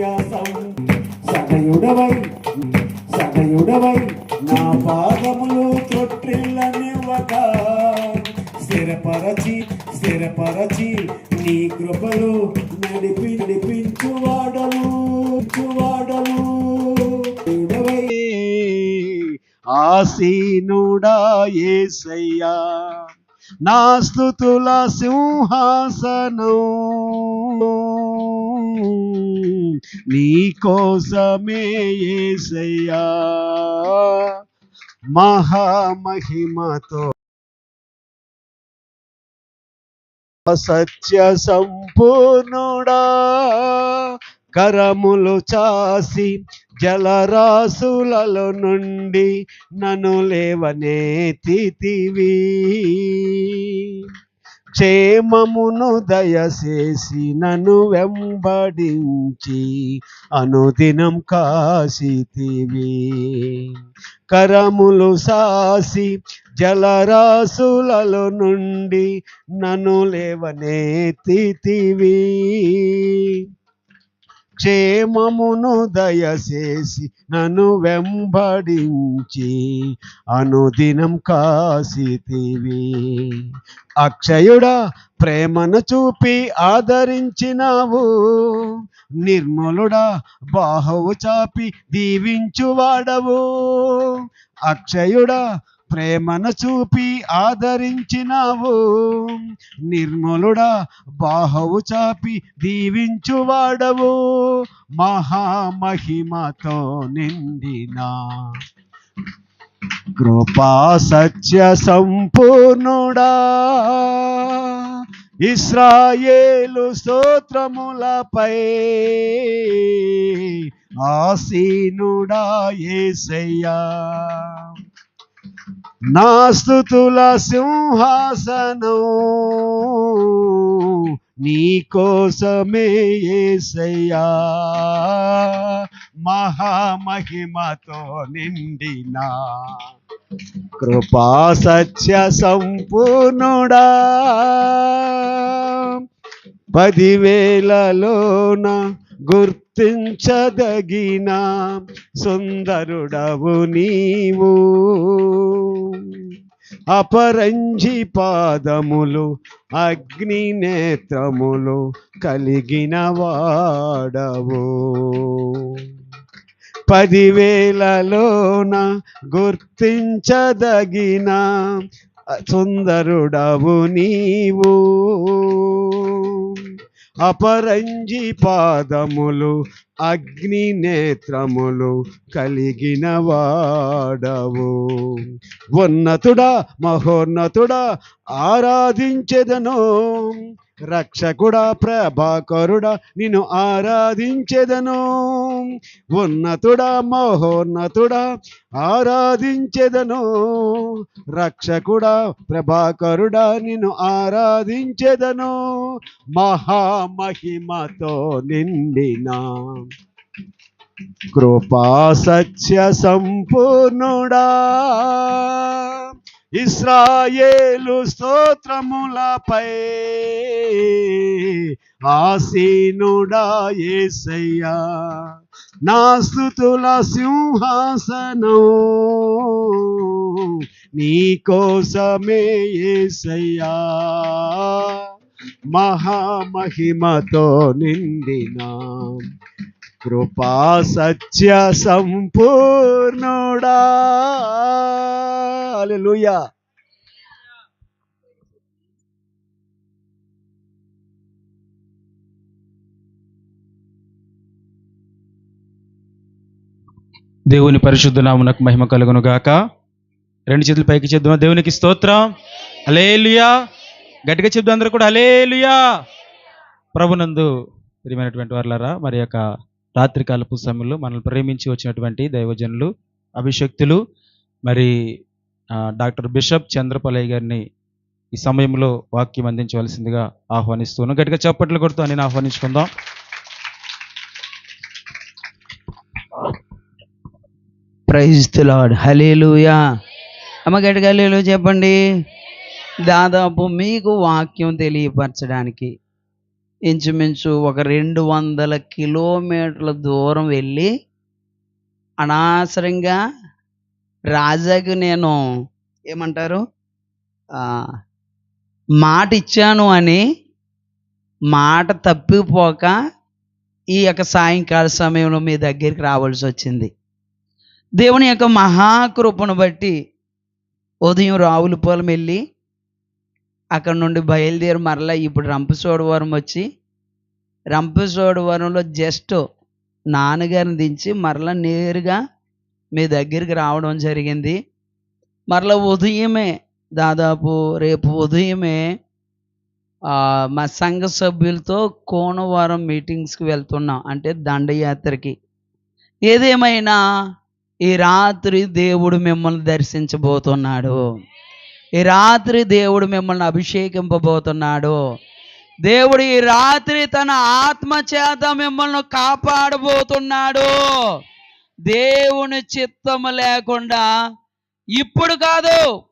శ్వాసం సగయుడవై సదయుడవై నా పాదములు తొట్టిల్లనివ్వక స్థిరపరచి స్థిరపరచి నీ కృపలు నడిపి నడిపించువాడను వాడను ఆసీనుడా ఏసయ్యా నా స్థుతుల సింహాసనం. నీ కోసమే ఏసయ్యా. మహామహిమతో సత్య సంపూర్ణుడా. కరములు చాసి జలరాశులలో నుండి నన్ను తితివి. క్షేమమును దయచేసి నన్ను వెంబడించి అనుదినం కాసితివి. కరములు సాసి జలరాశులలో నుండి నన్ను లేవనెత్తితివి క్షేమమును దయచేసి నన్ను వెంబడించి అనుదినం కాసితివి. అక్షయుడా ప్రేమను చూపి ఆదరించినావు. నిర్మలుడా బాహువు చాపి దీవించువాడవు. అక్షయుడా ప్రేమను చూపి ఆదరించినావు. నిర్మలుడా బాహవు చాపి దీవించువాడవు. మహామహిమతో నిండిన కృపా సత్య సంపూర్ణుడా. ఇస్రాయేలు స్తోత్రములపై ఆసీనుడా ఏసయ్యా. నా స్థుతుల సింహాసనం నీ కోసమే ఏసయ్యా. మహామహిమతో నిండిన కృపా సత్య సంపూర్ణుడా. పదివేలలోన గుర్తించదగిన సుందరుడవు నీవు. అపరంజి పాదములు అగ్ని నేత్రములు కలిగిన వాడవు. పదివేలలోన గుర్తించదగిన సుందరుడవు నీవు. అపరంజి పాదములు అగ్ని నేత్రములు కలిగిన వాడవు. ఉన్నతుడా మహోన్నతుడా ఆరాధించెదను. రక్షకుడా ప్రభాకరుడా నిన్ను ఆరాధించెదను. ఉన్నతుడా మహోన్నతుడా ఆరాధించెదను. రక్షకుడా ప్రభాకరుడా నిన్ను ఆరాధించెదను. మహామహిమతో నిండిన కృపా సత్య సంపూర్ణుడా. ఇస్రాయేలు స్తోత్రములపై ఆసీనుడా ఏసయ్యా. నా స్థుతుల సింహాసనం నీ కోసమే ఏసయ్యా. మహామహిమతో నిండిన. కృపా సత్య సంపూర్ణుడా. హల్లెలూయా. దేవుని పరిశుద్ధ నామునకు మహిమ కలుగును గాక రెండు చేతులు పైకి చేద్దాం దేవునికి స్తోత్రం. అలేలుయా గట్టిగా చెప్దాం అందరూ కూడా అలేలుయా ప్రభునందు ప్రియమైనటువంటి వారులారా మరి యొక్క రాత్రికాలపు సమయంలో మనల్ని ప్రేమించి వచ్చినటువంటి దైవజనులు అభిషక్తులు మరి డాక్టర్ బిషప్ చంద్రపలయ్య గారిని ఈ సమయంలో వాక్యం అందించవలసిందిగా ఆహ్వానిస్తున్నాను. గట్టిగా చప్పట్లు కొడుతూ నేను ఆహ్వానించుకుందాం. ప్రైజ్ లార్డ్ హలేలుయా అమ్మ గట్టిగా హలేలు చెప్పండి. దాదాపు మీకు వాక్యం తెలియపరచడానికి ఇంచుమించు ఒక రెండు వందల కిలోమీటర్ల దూరం వెళ్ళి అనవసరంగా రాజాకి నేను ఏమంటారు? మాట ఇచ్చాను అని మాట తప్పిపోక ఈ యొక్క సాయంకాల సమయంలో మీ దగ్గరికి రావాల్సి వచ్చింది. దేవుని యొక్క మహాకృపను బట్టి ఉదయం రావులపాలెం వెళ్ళి అక్కడ నుండి బయలుదేరి మరలా ఇప్పుడు రంపచోడవరం వచ్చి రంపచోడవరంలో జస్ట్ నాన్నగారిని దించి మరలా నేరుగా మీ దగ్గరికి రావడం జరిగింది. మరలా ఉదయమే దాదాపు రేపు ఉదయమే మా సంఘ సభ్యులతో కోనవారం మీటింగ్స్కి వెళ్తున్నాం. అంటే దండయాత్రకి. ఏదేమైనా ఈ రాత్రి దేవుడు మిమ్మల్ని దర్శించబోతున్నాడు. ఈ రాత్రి దేవుడు మిమ్మల్ని అభిషేకింపబోతున్నాడు. దేవుడు ఈ రాత్రి తన ఆత్మ చేత మిమ్మల్ని కాపాడబోతున్నాడు. దేవుని చిత్తము లేకుండా ఇప్పుడు కాదు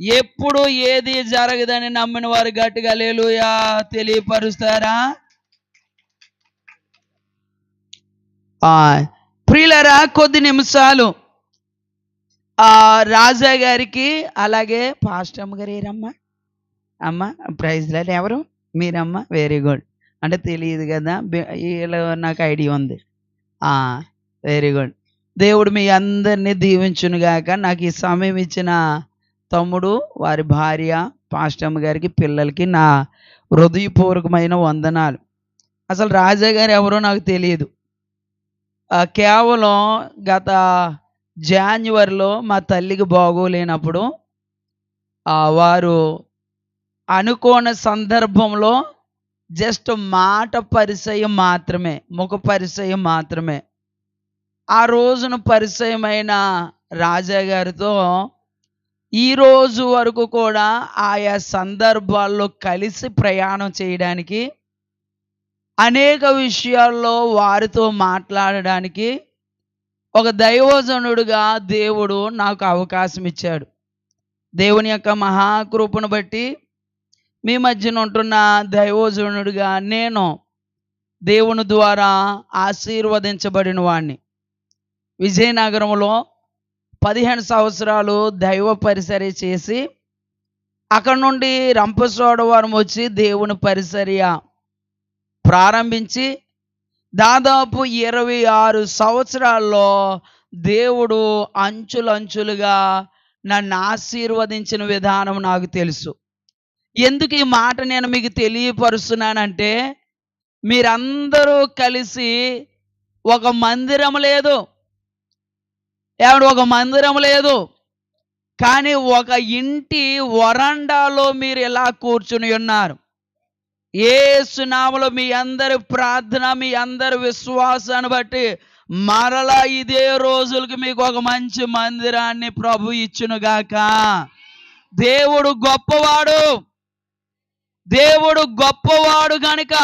ఎప్పుడు ఏది జరగదని నమ్మిన వారు గట్టిగా లేలుయా తెలియపరుస్తారా? ప్రియులరా కొద్ది నిమిషాలు రాజా గారికి అలాగే పాస్టమ్ గారు ఏరమ్మా? అమ్మ ప్రైజ్ ఎవరు? మీరమ్మ? వెరీ గుడ్ అంటే తెలియదు కదా వీళ్ళు నాకు ఐడియా ఉంది. వెరీ గుడ్ దేవుడు మీ అందరినీ దీవించును గాక. నాకు ఈ సమయం ఇచ్చిన తమ్ముడు వారి భార్య పాస్టమ్ గారికి పిల్లలకి నా హృదయపూర్వకమైన వందనాలు. అసలు రాజా గారు ఎవరో నాకు తెలియదు. కేవలం గత జాన్యువరిలో మా తల్లికి బాగోలేనప్పుడు వారు అనుకోని సందర్భంలో జస్ట్ మాట పరిచయం మాత్రమే ముఖ పరిచయం మాత్రమే. ఆ రోజున పరిచయమైన రాజా గారితో ఈ రోజు వరకు కూడా ఆయా సందర్భాల్లో కలిసి ప్రయాణం చేయడానికి అనేక విషయాల్లో వారితో మాట్లాడడానికి ఒక దైవజనుడుగా దేవుడు నాకు అవకాశం ఇచ్చాడు. దేవుని యొక్క మహాకృపను బట్టి మీ మధ్యన ఉంటున్న దైవజనుడిగా నేను దేవుని ద్వారా ఆశీర్వదించబడిన వాణ్ణి. విజయనగరంలో పదిహేను సంవత్సరాలు దైవ పరిసరి చేసి అక్కడ నుండి రంపచోడవరం వచ్చి దేవుని పరిసర్య ప్రారంభించి దాదాపు ఇరవై ఆరు సంవత్సరాల్లో దేవుడు అంచులంచులుగా నన్ను ఆశీర్వదించిన విధానం నాకు తెలుసు. ఎందుకు ఈ మాట నేను మీకు తెలియపరుస్తున్నానంటే మీరందరూ కలిసి ఒక మందిరం లేదు. ఏమంటే ఒక మందిరం లేదు. కానీ ఒక ఇంటి వరండాలో మీరు ఎలా కూర్చుని ఉన్నారు. ఏ సునామలో మీ అందరి ప్రార్థన మీ అందరి విశ్వాసాన్ని బట్టి మరలా ఇదే రోజులకి మీకు ఒక మంచి మందిరాన్ని ప్రభు ఇచ్చునుగాక. దేవుడు గొప్పవాడు. దేవుడు గొప్పవాడు గనుక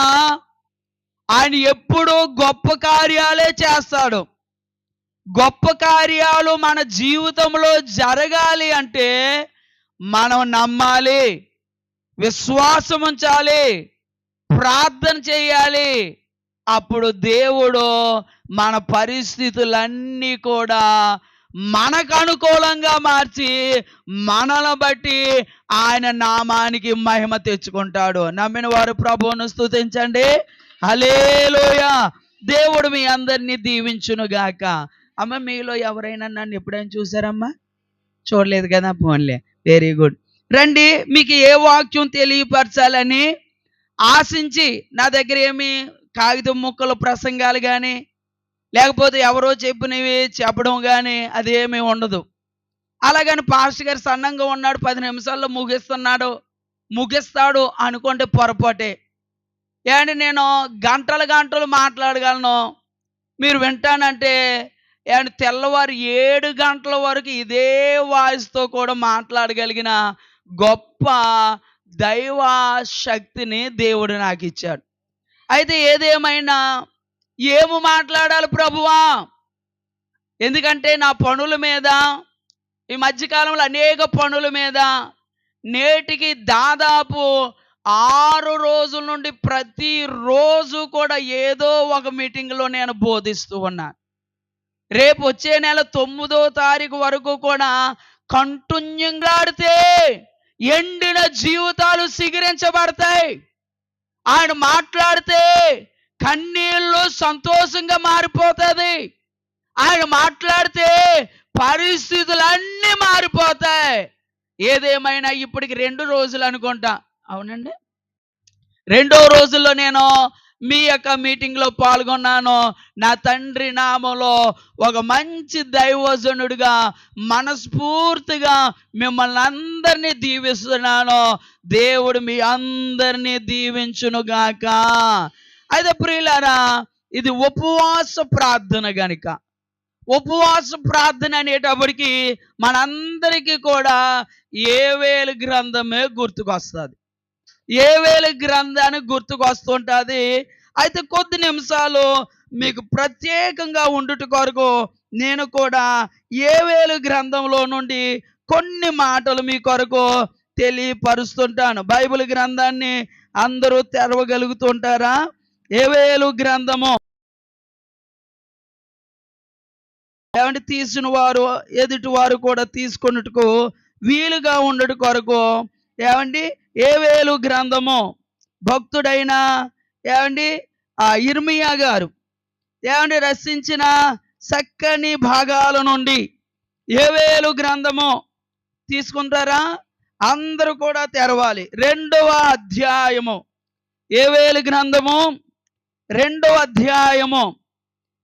ఆయన ఎప్పుడూ గొప్ప కార్యాలే చేస్తాడు. గొప్ప కార్యాలు మన జీవితంలో జరగాలి అంటే మనం నమ్మాలి విశ్వాసం ఉంచాలి ప్రార్థన చేయాలి. అప్పుడు దేవుడు మన పరిస్థితులన్నీ కూడా మనకు అనుకూలంగా మార్చి మనల బట్టి ఆయన నామానికి మహిమ తెచ్చుకుంటాడు. నమ్మిన వారు ప్రభువును స్థుతించండి హలేలోయ దేవుడు మీ అందరినీ దీవించును గాక అమ్మ మీలో ఎవరైనా నన్ను ఎప్పుడైనా చూసారమ్మా? చూడలేదు కదా పోన్లే వెరీ గుడ్ రండి మీకు ఏ వాక్యం తెలియపరచాలని ఆశించి నా దగ్గర ఏమి కాగితం ముక్కలు ప్రసంగాలు కానీ లేకపోతే ఎవరో చెప్పినవి చెప్పడం కానీ అదేమీ ఉండదు. అలాగని పాస్టర్ గారు సన్నంగా ఉన్నాడు పది నిమిషాల్లో ముగిస్తున్నాడు ముగిస్తాడు అనుకుంటే పొరపాటే. ఏంటి నేను గంటలు గంటలు మాట్లాడగలను? మీరు వింటానంటే ఏంటి తెల్లవారు ఏడు గంటల వరకు ఇదే వాయిస్తో కూడా మాట్లాడగలిగిన గొప్ప దైవ శక్తిని దేవుడు నాకు ఇచ్చాడు అయితే ఏదేమైనా ఏము మాట్లాడాలి ప్రభువా? ఎందుకంటే నా పనుల మీద ఈ మధ్యకాలంలో అనేక పనుల మీద నేటికి దాదాపు ఆరు రోజుల నుండి ప్రతి రోజు కూడా ఏదో ఒక మీటింగ్లో నేను బోధిస్తూ ఉన్నాను రేపు వచ్చే నెల తొమ్మిదో తారీఖు వరకు కూడా కంటున్యంగాడితే ఎండిన జీవితాలు సిగిరించబడతాయి. ఆయన మాట్లాడితే కన్నీళ్ళు సంతోషంగా మారిపోతుంది ఆయన మాట్లాడితే పరిస్థితులన్నీ మారిపోతాయి. ఏదేమైనా ఇప్పటికి రెండు రోజులు అనుకుంటా. అవునండి. రెండో రోజుల్లో నేను మీ యొక్క మీటింగ్లో పాల్గొన్నాను. నా తండ్రి నామంలో ఒక మంచి దైవజనుడిగా మనస్ఫూర్తిగా మిమ్మల్ని అందరినీ దీవిస్తున్నాను. దేవుడు మీ అందరినీ దీవించునుగాక అయితే ప్రియులారా ఇది ఉపవాస ప్రార్థన గనుక. ఉపవాస ప్రార్థన అనేటప్పటికి మనందరికీ కూడా ఏవేలు గ్రంథమే గుర్తుకొస్తుంది. ఏవేలు గ్రంథాన్ని గుర్తుకొస్తుంటుంది? అయితే కొద్ది నిమిషాలు మీకు ప్రత్యేకంగా ఉండుట కొరకు నేను కూడా ఏవేలు గ్రంథంలో నుండి కొన్ని మాటలు మీ కొరకు తెలియపరుస్తుంటాను. బైబిల్ గ్రంథాన్ని అందరూ తెరవగలుగుతుంటారా? ఏవేలు గ్రంథము? ఏమంటే తీసిన వారు ఎదుటి వారు కూడా తీసుకొనుటకు వీలుగా ఉండట కొరకు ఏమండి? ఏవేలు గ్రంథము భక్తుడైన ఏమండి ఆ ఇర్మియా గారు. ఏమండి రచించిన చక్కని భాగాల నుండి ఏవేలు గ్రంథము తీసుకుంటారా? అందరూ కూడా తెరవాలి. రెండవ అధ్యాయము. ఏవేలు గ్రంథము? రెండవ అధ్యాయము.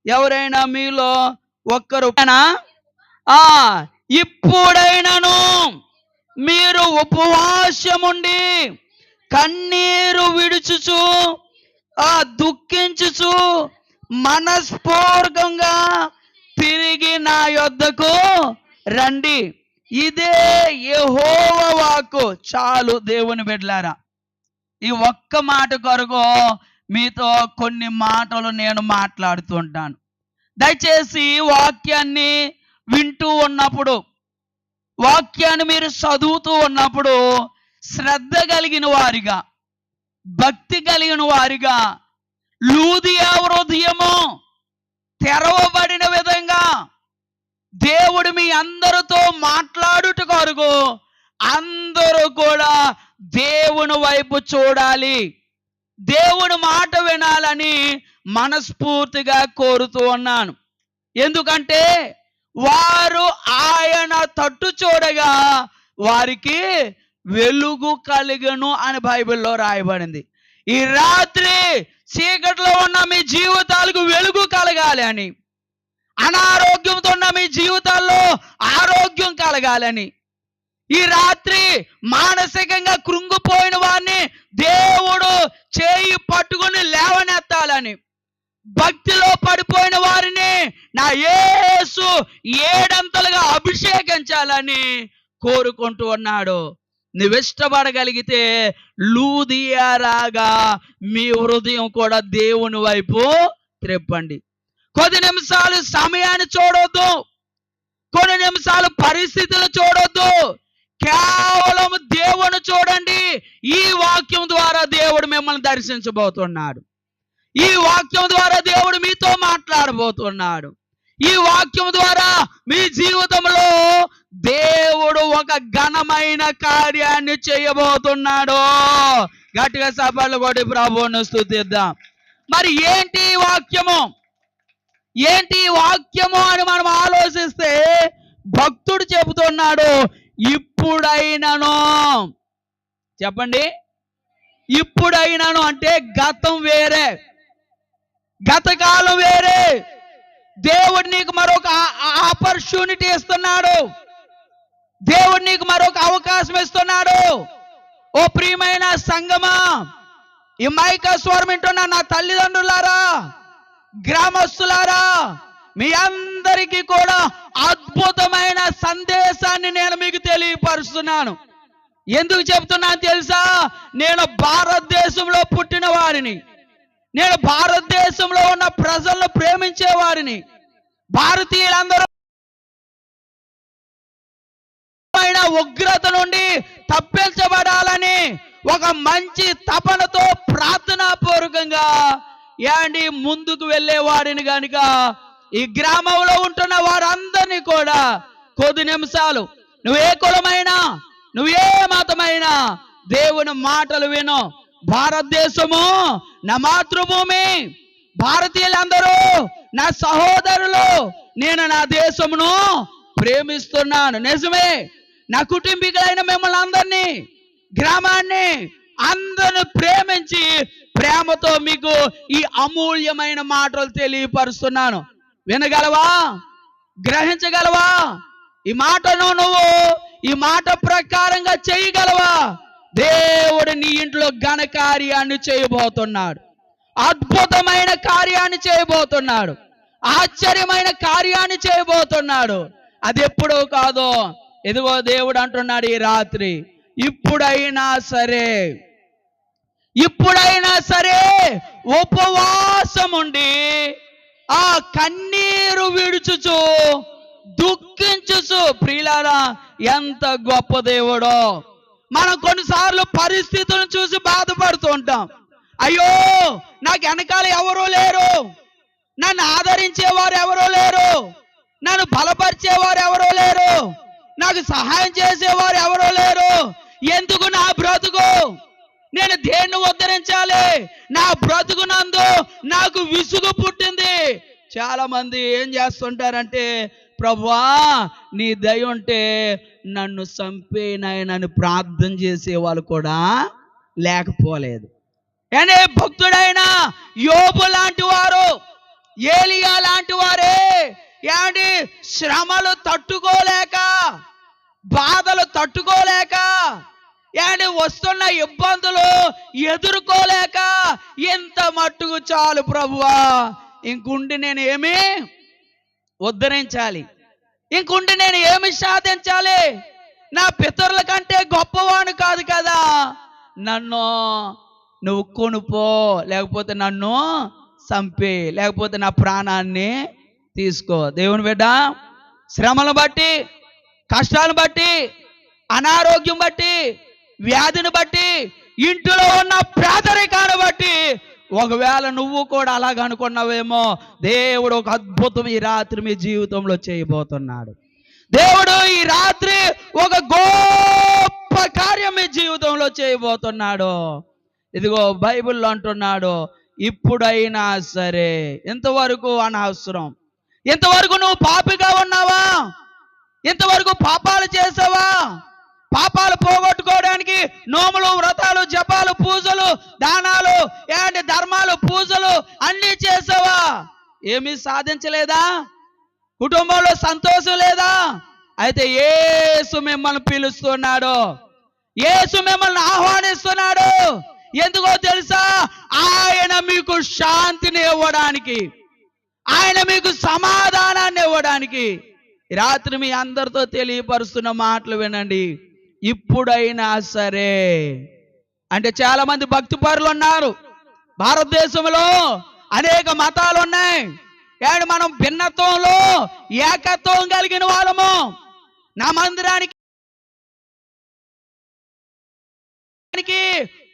ఎవరైనా మీలో ఒక్కరు ఆ ఇప్పుడైనను మీరు ఉపవాసముండి కన్నీరు విడుచుచు ఆ దుఃఖించుచు మనస్ఫూర్గంగా తిరిగి నా యొద్దకు రండి. ఇదే యహోవ వాక్కు. చాలు దేవుని బిడ్లారా ఈ ఒక్క మాట కొరకు మీతో కొన్ని మాటలు నేను మాట్లాడుతుంటాను. దయచేసి వాక్యాన్ని వింటూ ఉన్నప్పుడు వాక్యాన్ని మీరు చదువుతూ ఉన్నప్పుడు శ్రద్ధ కలిగిన వారిగా భక్తి కలిగిన వారిగా లూదియా హృదయము తెరవబడిన విధంగా దేవుడు మీ అందరితో మాట్లాడుట కొరకు అందరూ కూడా దేవుని వైపు చూడాలి. దేవుని మాట వినాలని మనస్ఫూర్తిగా కోరుతూ ఉన్నాను. ఎందుకంటే వారు ఆయన తట్టు చూడగా వారికి వెలుగు కలిగను అని బైబిల్లో రాయబడింది. ఈ రాత్రి చీకట్లో ఉన్న మీ జీవితాలకు వెలుగు కలగాలి అని అనారోగ్యంతో ఉన్న మీ జీవితాల్లో ఆరోగ్యం కలగాలని ఈ రాత్రి మానసికంగా కృంగిపోయిన వారిని దేవుడు చేయి పట్టుకుని లేవనెత్తాలని భక్తిలో పడిపోయిన వారిని నా యేసు ఏడంతలుగా అభిషేకించాలని కోరుకుంటూ ఉన్నాడు. నువ్విష్టపడగలిగితే లూదియారాగా మీ హృదయం కూడా దేవుని వైపు త్రెప్పండి. కొద్ది నిమిషాలు సమయాన్ని చూడొద్దు. కొన్ని నిమిషాలు పరిస్థితులు చూడొద్దు. కేవలం దేవుని చూడండి. ఈ వాక్యం ద్వారా దేవుడు మిమ్మల్ని దర్శించబోతున్నాడు. ఈ వాక్యం ద్వారా దేవుడు మీతో మాట్లాడబోతున్నాడు. ఈ వాక్యం ద్వారా మీ జీవితంలో దేవుడు ఒక ఘనమైన కార్యాన్ని చేయబోతున్నాడు. గట్టిగా సభలు కొట్టి ప్రభువును స్థుతిద్దాం మరి ఏంటి వాక్యము? ఏంటి వాక్యము అని మనం ఆలోచిస్తే భక్తుడు చెబుతున్నాడు ఇప్పుడైనను. చెప్పండి. ఇప్పుడైనను అంటే గతం వేరే. గతకాలం వేరే. దేవుడు నీకు మరొక ఆపర్చునిటీ ఇస్తున్నాడు. దేవుడు నీకు మరొక అవకాశం ఇస్తున్నాడు. ఓ ప్రియమైన సంగమా ఈ మైక స్వరం వింటున్న నా తల్లిదండ్రులారా గ్రామస్తులారా మీ అందరికీ కూడా అద్భుతమైన సందేశాన్ని నేను మీకు తెలియపరుస్తున్నాను. ఎందుకు చెప్తున్నాను తెలుసా? నేను భారతదేశంలో పుట్టిన వారిని నేను భారతదేశంలో ఉన్న ప్రజలను ప్రేమించే వారిని భారతీయులందరూ ఉగ్రత నుండి తప్పించబడాలని ఒక మంచి తపనతో ప్రార్థనాపూర్వకంగా ఏండి ముందుకు వెళ్ళేవాడిని గనుక ఈ గ్రామంలో ఉంటున్న వారందరినీ కూడా కొద్ది నిమిషాలు నువ్వే కులమైనా నువ్వే మతమైనా దేవుని మాటలు విను. భారతదేశము నా మాతృభూమి భారతీయులందరూ నా సహోదరులు నేను నా దేశమును ప్రేమిస్తున్నాను. నిజమే నా కుటుంబీకులైన మిమ్మల్ని అందరినీ గ్రామాన్ని అందరిని ప్రేమించి ప్రేమతో మీకు ఈ అమూల్యమైన మాటలు తెలియపరుస్తున్నాను. వినగలవా? గ్రహించగలవా? ఈ మాటను నువ్వు ఈ మాట ప్రకారంగా చేయగలవా? దేవుడు నీ ఇంట్లో ఘన కార్యాన్ని చేయబోతున్నాడు. అద్భుతమైన కార్యాన్ని చేయబోతున్నాడు. ఆశ్చర్యమైన కార్యాన్ని చేయబోతున్నాడు. అది ఎప్పుడో కాదో ఎదుగో దేవుడు అంటున్నాడు ఈ రాత్రి. ఇప్పుడైనా సరే ఇప్పుడైనా సరే ఉపవాసం ఉండి ఆ కన్నీరు విడుచుచు దుఃఖించుచు ప్రియులారా ఎంత గొప్ప దేవుడో. మనం కొన్నిసార్లు పరిస్థితులను చూసి బాధపడుతూ ఉంటాం. అయ్యో నాకు వెనకాల ఎవరూ లేరు. నన్ను ఆదరించేవారు ఎవరూ లేరు. నన్ను బలపరిచేవారు ఎవరూ లేరు. నాకు సహాయం చేసేవారు ఎవరూ లేరు. ఎందుకు నా బ్రతుకు? నేను దేన్ని ఉద్ధరించాలి? నా బ్రతుకునందు నాకు విసుగు పుట్టింది. చాలా మంది ఏం చేస్తుంటారంటే ప్రభువా నీ దయ ఉంటే నన్ను చంపేనాయనని ప్రార్థన చేసే వాళ్ళు కూడా లేకపోలేదు. అనే భక్తుడైన యోబు లాంటి వారు ఏలియా లాంటి వారే ఏమండి శ్రమలు తట్టుకోలేక బాధలు తట్టుకోలేక ఏమండి వస్తున్న ఇబ్బందులు ఎదుర్కోలేక ఎంత మట్టుకు చాలు ప్రభువా ఇంకుండి నేను ఉద్ధరించాలి. ఇంకుంటే నేను ఏమి సాధించాలి? నా పితరుల కంటే గొప్పవాడు కాదు కదా. నన్ను నువ్వు కొనుపో లేకపోతే నన్ను చంపే లేకపోతే నా ప్రాణాన్ని తీసుకో. దేవుని బిడ్డ శ్రమను బట్టి కష్టాలను బట్టి అనారోగ్యం బట్టి వ్యాధిని బట్టి ఇంటిలో ఉన్న పేదరికాన్ని బట్టి ఒకవేళ నువ్వు కూడా అలాగ అనుకున్నావేమో దేవుడు ఒక అద్భుతం ఈ రాత్రి మీ జీవితంలో చేయబోతున్నాడు. దేవుడు ఈ రాత్రి ఒక గొప్ప కార్యం మీ జీవితంలో చేయబోతున్నాడు. ఇదిగో బైబిల్లో అంటున్నాడు ఇప్పుడైనా సరే. ఇంతవరకు అనవసరం? ఇంతవరకు నువ్వు పాపిగా ఉన్నావా? ఇంతవరకు పాపాలు చేసావా? పాపాలు పోగొట్టుకోవడానికి నోములు వ్రతాలు జపాలు పూజలు దానాలు ఏంటి ధర్మాలు పూజలు అన్నీ చేసావా? ఏమీ సాధించలేదా? కుటుంబంలో సంతోషం లేదా? అయితే ఏసు మిమ్మల్ని పిలుస్తున్నాడు. ఏసు మిమ్మల్ని ఆహ్వానిస్తున్నాడు. ఎందుకో తెలుసా? ఆయన మీకు శాంతిని ఇవ్వడానికి. ఆయన మీకు సమాధానాన్ని ఇవ్వడానికి. రాత్రి మీ అందరితో తెలియపరుస్తున్న మాటలు వినండి. ఇప్పుడైనా సరే. అంటే చాలా మంది భక్తి పరులు ఉన్నారు. భారతదేశంలో అనేక మతాలు ఉన్నాయి. కానీ మనం భిన్నత్వంలో ఏకత్వం కలిగిన వాళ్ళము. నా మందిరానికి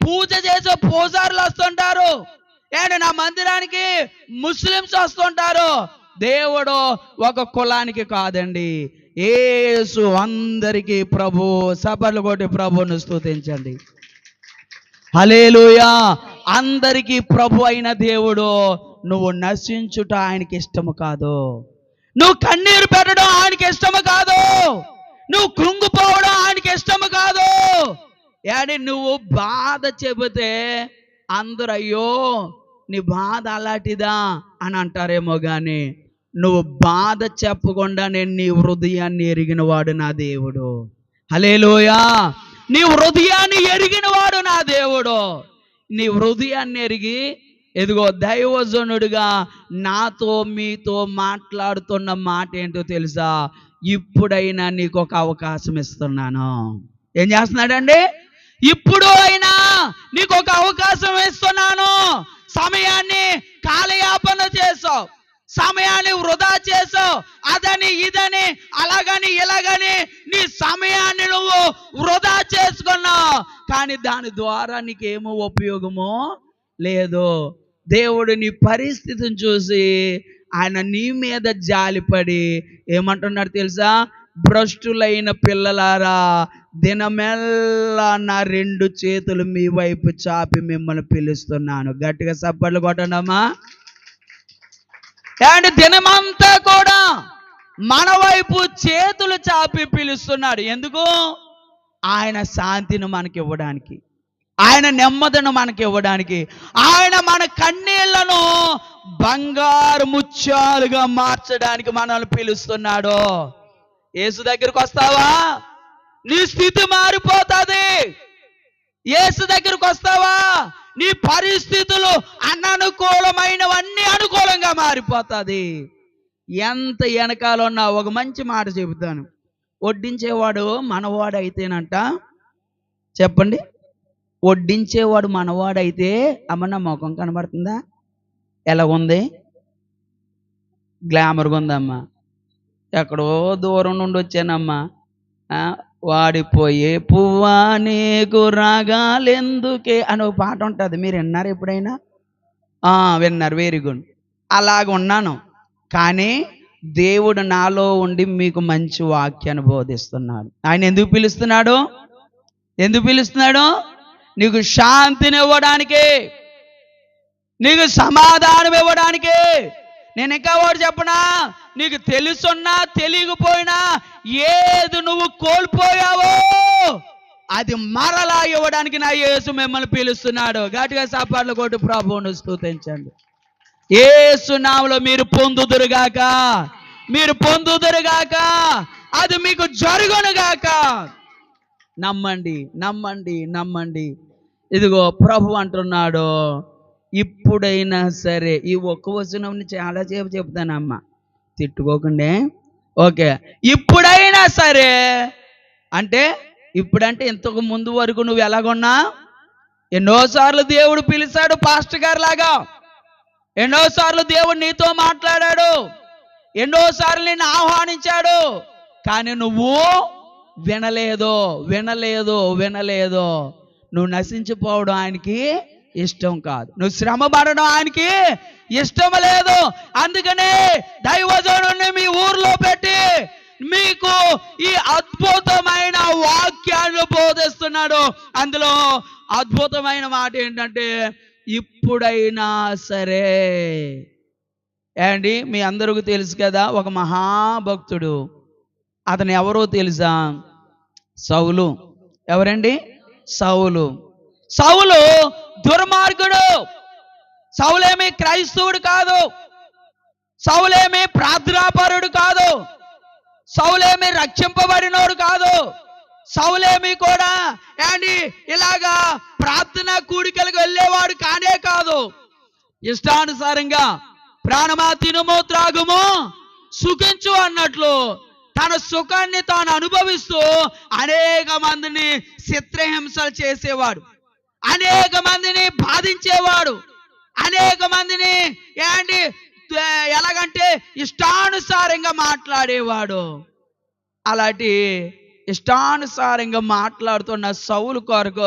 పూజ చేసే పూజారులు వస్తుంటారు. ఏంటి నా మందిరానికి ముస్లిమ్స్ వస్తుంటారు. దేవుడు ఒక కులానికి కాదండి. ఏసు అందరికీ ప్రభు సపర్లు కొట్టి ప్రభుని స్థుతించండి హలేలుయా అందరికీ ప్రభు అయిన దేవుడు నువ్వు నశించుట ఆయనకి ఇష్టము కాదు. నువ్వు కన్నీరు పెట్టడం ఆయనకి ఇష్టము కాదు. నువ్వు కృంగిపోవడం ఆయనకి ఇష్టము కాదు. ఏడి నువ్వు బాధ చెబితే అందరూ అయ్యో నీ బాధ అలాంటిదా అని అంటారేమో కానీ నువ్వు బాధ చెప్పకుండా నేను నీ హృదయాన్ని ఎరిగినవాడు నా దేవుడు. హలేలోయా నీ హృదయాన్ని ఎరిగిన వాడు నా దేవుడు. నీ హృదయాన్ని ఎరిగి ఎదుగో దైవజనుడిగా నాతో మీతో మాట్లాడుతున్న మాట ఏంటో తెలుసా? ఇప్పుడైనా నీకు ఒక అవకాశం ఇస్తున్నాను. ఏం చేస్తున్నాడండి? ఇప్పుడు అయినా నీకు ఒక అవకాశం ఇస్తున్నాను. సమయాన్ని కాలయాపన చేసావు. సమయాన్ని వృధా చేసావు అదని ఇదని అలాగని ఇలాగని నీ సమయాన్ని నువ్వు వృధా చేసుకున్నావు. కానీ దాని ద్వారా నీకేమో ఉపయోగమో లేదు. దేవుడు నీ పరిస్థితిని చూసి ఆయన నీ మీద జాలిపడి ఏమంటున్నాడు తెలుసా? భ్రష్టులైన పిల్లలారా దినమెల్లా నా రెండు చేతులు మీ వైపు చాపి మిమ్మల్ని పిలుస్తున్నాను. గట్టిగా సప్పట్లు కొట్టండమ్మా. అండ్ దినమంతా కూడా మన వైపు చేతులు చాపి పిలుస్తున్నాడు. ఎందుకు? ఆయన శాంతిని మనకి ఇవ్వడానికి ఆయన నెమ్మదిని మనకి ఇవ్వడానికి ఆయన మన కన్నీళ్ళను బంగారు ముత్యాలుగా మార్చడానికి మనల్ని పిలుస్తున్నాడు. యేసు దగ్గరికి వస్తావా? నీ స్థితి మారిపోతుంది. యేసు దగ్గరికి వస్తావా? నీ పరిస్థితులు అననుకూలమైనవన్నీ అనుకూలంగా మారిపోతుంది. ఎంత వెనకాల ఉన్నా ఒక మంచి మాట చెబుతాను. వడ్డించేవాడు మనవాడు అయితేనంట చెప్పండి. వడ్డించేవాడు మనవాడైతే అమ్మ నా ముఖం కనబడుతుందా? ఎలా ఉంది? గ్లామర్గా ఉందమ్మా. ఎక్కడో దూరం నుండి వచ్చానమ్మా. వాడిపోయే పువ్వా నీకు రాగాలెందుకే అని ఒక పాట ఉంటుంది. మీరు విన్నారు ఎప్పుడైనా? ఆ, విన్నారు. వెరీ గుడ్ అలాగ ఉన్నాను. కానీ దేవుడు నాలో ఉండి మీకు మంచి వాక్యాన్ని బోధిస్తున్నాడు. ఆయన ఎందుకు పిలుస్తున్నాడు? ఎందుకు పిలుస్తున్నాడు? నీకు శాంతిని ఇవ్వడానికి నీకు సమాధానం ఇవ్వడానికి నేను ఇంకా వాడు చెప్పనా? నీకు తెలుసున్నా తెలియకపోయినా ఏది నువ్వు కోల్పోయావో అది మరలా ఇవ్వడానికి నా యేసు మిమ్మల్ని పిలుస్తున్నాడు. గట్టిగా సాపాట్లు కొట్టు ప్రభువును స్థూతించండి యేసు నామలో మీరు పొందుదురుగాక. మీరు పొందుదురుగాక. అది మీకు జరుగునుగాక. నమ్మండి నమ్మండి నమ్మండి. ఇదిగో ప్రభు అంటున్నాడు. ఇప్పుడైనా సరే ఈ ఒక్క వచనం చాలా సేపు చెప్తానమ్మా తిట్టుకోకుండా. ఓకే. ఇప్పుడైనా సరే అంటే ఇప్పుడంటే ఇంతకు ముందు వరకు నువ్వు ఎలాగున్నా? ఎన్నోసార్లు దేవుడు పిలిచాడు పాస్టర్ గారు లాగా ఎన్నోసార్లు దేవుడు నీతో మాట్లాడాడు. ఎన్నోసార్లు నిన్ను ఆహ్వానించాడు. కానీ నువ్వు వినలేదు వినలేదు వినలేదు. నువ్వు నశించిపోవడం ఆయనకి ఇష్టం కాదు. నువ్వు శ్రమ పడడం ఆయనకి ఇష్టం లేదు. అందుకనే దైవజనుడిని మీ ఊర్లో పెట్టి మీకు ఈ అద్భుతమైన వాక్యాన్ని బోధిస్తున్నాడు. అందులో అద్భుతమైన మాట ఏంటంటే ఇప్పుడైనా సరే. అండి మీ అందరికీ తెలుసు కదా ఒక మహాభక్తుడు. అతను ఎవరో తెలుసా? సౌలు. ఎవరండి? సౌలు. సౌలు దుర్మార్గుడు. సౌలేమి క్రైస్తవుడు కాదు. సౌలేమి ప్రార్థనాపరుడు కాదు. సౌలేమి రక్షింపబడినోడు కాదు. సౌలేమి కూడా ఏండి ఇలాగా ప్రార్థన కూడికలకు వెళ్ళేవాడు కానే కాదు. ఇష్టానుసారంగా ప్రాణమా తినుము త్రాగుము సుఖించు అన్నట్లు తన సుఖాన్ని తాను అనుభవిస్తూ అనేక మందిని చిత్రహింసలు చేసేవాడు. అనేక మందిని బాధించేవాడు. అనేక మందిని ఏంటి? ఎలాగంటే ఇష్టానుసారంగా మాట్లాడేవాడు. అలాంటి ఇష్టానుసారంగా మాట్లాడుతున్న సౌలు కొరకు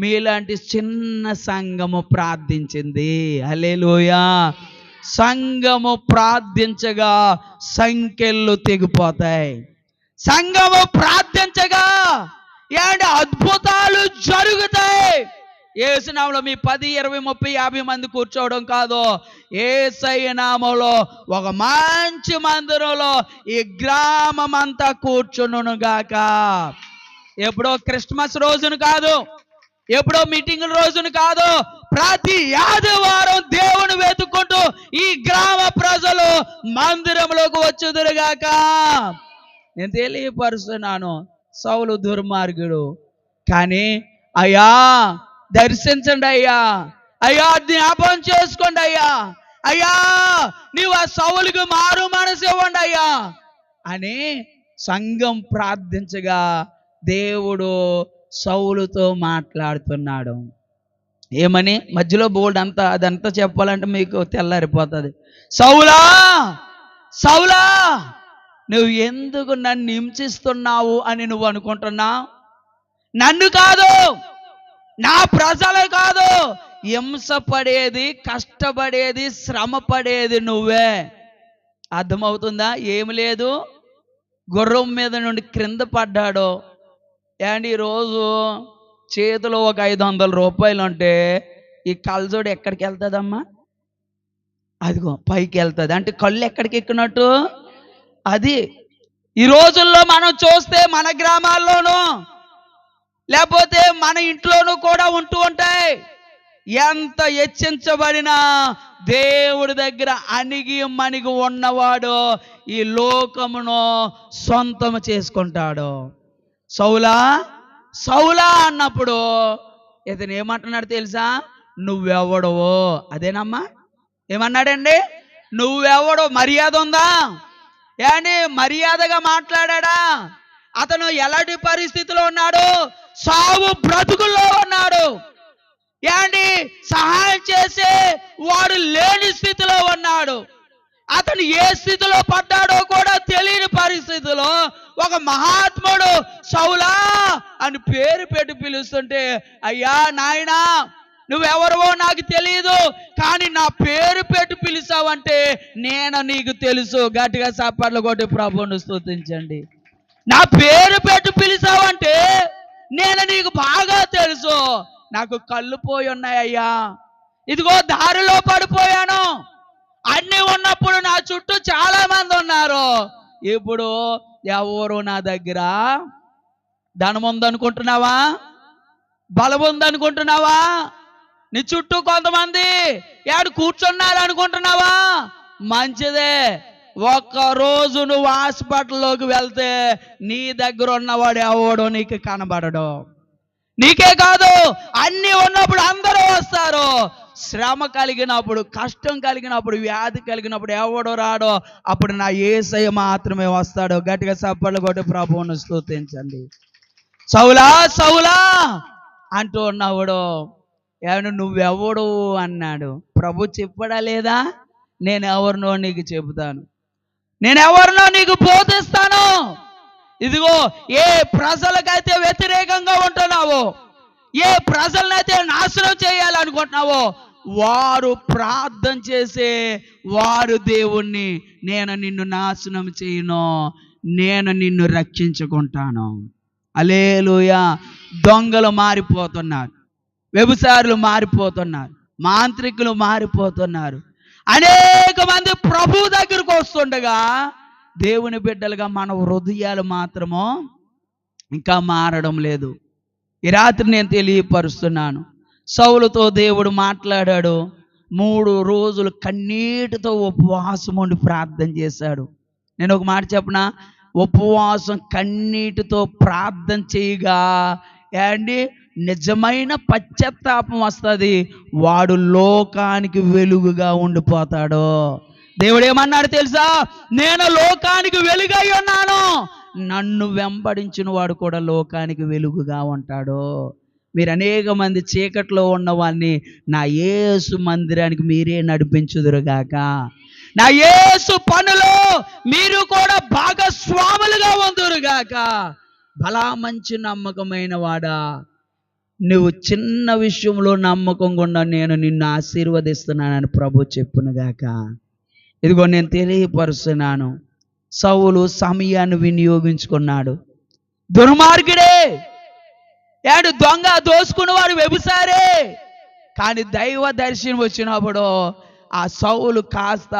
మీలాంటి చిన్న సంఘము ప్రార్థించింది. అలేలోయా సంఘము ప్రార్థించగా సంఖ్యలు తెగిపోతాయి. సంఘము ప్రార్థించగా ఏంటి అద్భుతాలు జరుగుతాయి. ఏసునామలో మీ పది ఇరవై ముప్పై యాభై మంది కూర్చోవడం కాదు. ఏసై నామంలో ఒక మంచి మందిరంలో ఈ గ్రామం అంతా కూర్చును గాక. ఎప్పుడో క్రిస్మస్ రోజును కాదు ఎప్పుడో మీటింగ్ రోజును కాదు ప్రతి ఆదివారం దేవుని వెతుక్కుంటూ ఈ గ్రామ ప్రజలు మందిరంలోకి వచ్చుదురుగాక నేను తెలియపరుస్తున్నాను. సౌలు దుర్మార్గుడు. కానీ అయ్యా దర్శించండి అయ్యా. అయ్యా జ్ఞాపం చేసుకోండి అయ్యా. అయ్యా నీవు ఆ సౌలుకు మారు మనసు ఇవ్వండి అయ్యా. అని సంఘం ప్రార్థించగా దేవుడు సౌలుతో మాట్లాడుతున్నాడు. ఏమని? మధ్యలో బోల్డ్ అంతా అదంతా చెప్పాలంటే మీకు తెల్లారిపోతుంది. సౌలా! సౌలా! నువ్వు ఎందుకు నన్ను హింసిస్తున్నావు అని నువ్వు అనుకుంటున్నా? నన్ను కాదు! నా ప్రజలు కాదు! హింస పడేది కష్టపడేది శ్రమ పడేది నువ్వే. అర్థమవుతుందా? ఏమి లేదు. గుర్రం మీద నుండి క్రింద పడ్డాడు. అండ్ ఈరోజు చేతిలో ఒక ఐదు వందల రూపాయలు ఉంటే ఈ కళ్ళజోడు ఎక్కడికి వెళ్తుందమ్మా? అదిగో పైకి వెళ్తుంది. అంటే కళ్ళు ఎక్కడికి ఎక్కినట్టు? అది ఈ రోజుల్లో మనం చూస్తే మన గ్రామాల్లోనూ లేకపోతే మన ఇంట్లోనూ కూడా ఉంటూ ఉంటాయి. ఎంత హెచ్చించబడినా దేవుడి దగ్గర అణిగి మణిగి ఉన్నవాడు ఈ లోకమును సొంతం చేసుకుంటాడు. సౌలా? సౌలా అన్నప్పుడు ఇతను ఏమంటున్నాడు తెలుసా? నువ్వెవడవో? అదేనమ్మా? ఏమన్నాడండి? నువ్వెవడో? మర్యాద ఉందా? ఏమండి మర్యాదగా మాట్లాడా అతను ఎలాంటి పరిస్థితిలో ఉన్నాడు? సావు బ్రతుకుల్లో ఉన్నాడు. ఏమండి సహాయం చేసే వాడు లేని స్థితిలో ఉన్నాడు. అతను ఏ స్థితిలో పడ్డాడో కూడా తెలియని పరిస్థితిలో ఒక మహాత్ముడు సౌలా అని పేరు పెట్టి పిలుస్తుంటే అయ్యా నాయనా నువ్వెవరవో నాకు తెలియదు కానీ నా పేరు పెట్టి పిలిచావంటే నేను నీకు తెలుసు. గట్టిగా సాపాట్లు కొట్టి ప్రభువును స్థుతించండి నా పేరు పెట్టి పిలిచావంటే నేను నీకు బాగా తెలుసు. నాకు కళ్ళు పోయి ఉన్నాయ్యా ఇదిగో దారిలో పడిపోయాను. అన్ని ఉన్నప్పుడు నా చుట్టూ చాలా మంది ఉన్నారు. ఇప్పుడు ఎవరు నా దగ్గర? ధనం ఉందనుకుంటున్నావా బలం ఉందనుకుంటున్నావా నీ చుట్టూ కొంతమంది ఏడు కూర్చున్నారు అనుకుంటున్నావా? మంచిదే. ఒక్క రోజు నువ్వు హాస్పిటల్లోకి వెళ్తే నీ దగ్గర ఉన్నవాడు ఎవడో నీకు కనబడడు. నీకే కాదు అన్ని ఉన్నప్పుడు అందరూ వస్తారు. శ్రమ కలిగినప్పుడు కష్టం కలిగినప్పుడు వ్యాధి కలిగినప్పుడు ఎవడో రాడో అప్పుడు నా ఏసయ్య మాత్రమే వస్తాడు. గట్టిగా చప్పట్లు కొట్టి ప్రభువును స్థుతించండి సౌలా సౌలా అంటూ ఉన్నవాడు ఏమన్నా నువ్వెవడు అన్నాడు. ప్రభు చెప్పడా లేదా? నేను ఎవరినో నీకు చెబుతాను. నేను ఎవరినో నీకు బోధిస్తాను. ఇదిగో ఏ ప్రజలకైతే వ్యతిరేకంగా ఉంటున్నావో ఏ ప్రజలనైతే నాశనం చేయాలనుకుంటున్నావో వారు ప్రార్థన చేసే వారు దేవుణ్ణి. నేను నిన్ను నాశనం చేయను. నేను నిన్ను రక్షించుకుంటాను. అలేలుయా దొంగలు మారిపోతున్నారు. వ్యభిచారులు మారిపోతున్నారు మాంత్రికులు మారిపోతున్నారు. అనేక మంది ప్రభు దగ్గరకు వస్తుండగా దేవుని బిడ్డలుగా మన హృదయాలు మాత్రము ఇంకా మారడం లేదు. ఈ రాత్రి నేను తెలియపరుస్తున్నాను. సౌలుతో దేవుడు మాట్లాడాడు. మూడు రోజులు కన్నీటితో ఉపవాసం ఉండి ప్రార్థన చేశాడు. నేను ఒక మాట చెప్పనా? ఉపవాసం కన్నీటితో ప్రార్థన చేయగా అండి నిజమైన పశ్చాత్తాపం వస్తుంది. వాడు లోకానికి వెలుగుగా ఉండిపోతాడు. దేవుడు ఏమన్నాడు తెలుసా? నేను లోకానికి వెలుగై ఉన్నాను. నన్ను వెంబడించిన వాడు కూడా లోకానికి వెలుగుగా ఉంటాడు. మీరు అనేక మంది చీకట్లో ఉన్నవాడిని నా యేసు మందిరానికి మీరే నడిపించుదురుగాక. నా యేసు పనులు మీరు కూడా భాగస్వాములుగా ఉందురుగాక. బలా మంచి నమ్మకమైన వాడా. నువ్వు చిన్న విషయంలో నమ్మకంగా ఉన్న నేను నిన్ను ఆశీర్వదిస్తున్నానని ప్రభు చెప్పునుగాక ఇదిగో నేను తెలియపరుస్తున్నాను. సౌలు సమయాన్ని వినియోగించుకున్నాడు. దుర్మార్గుడే! ఏడు దొంగ దోసుకున్నవాడు వ్యభిసారే కానీ దైవ దర్శనం వచ్చినప్పుడు ఆ సౌలు కాస్త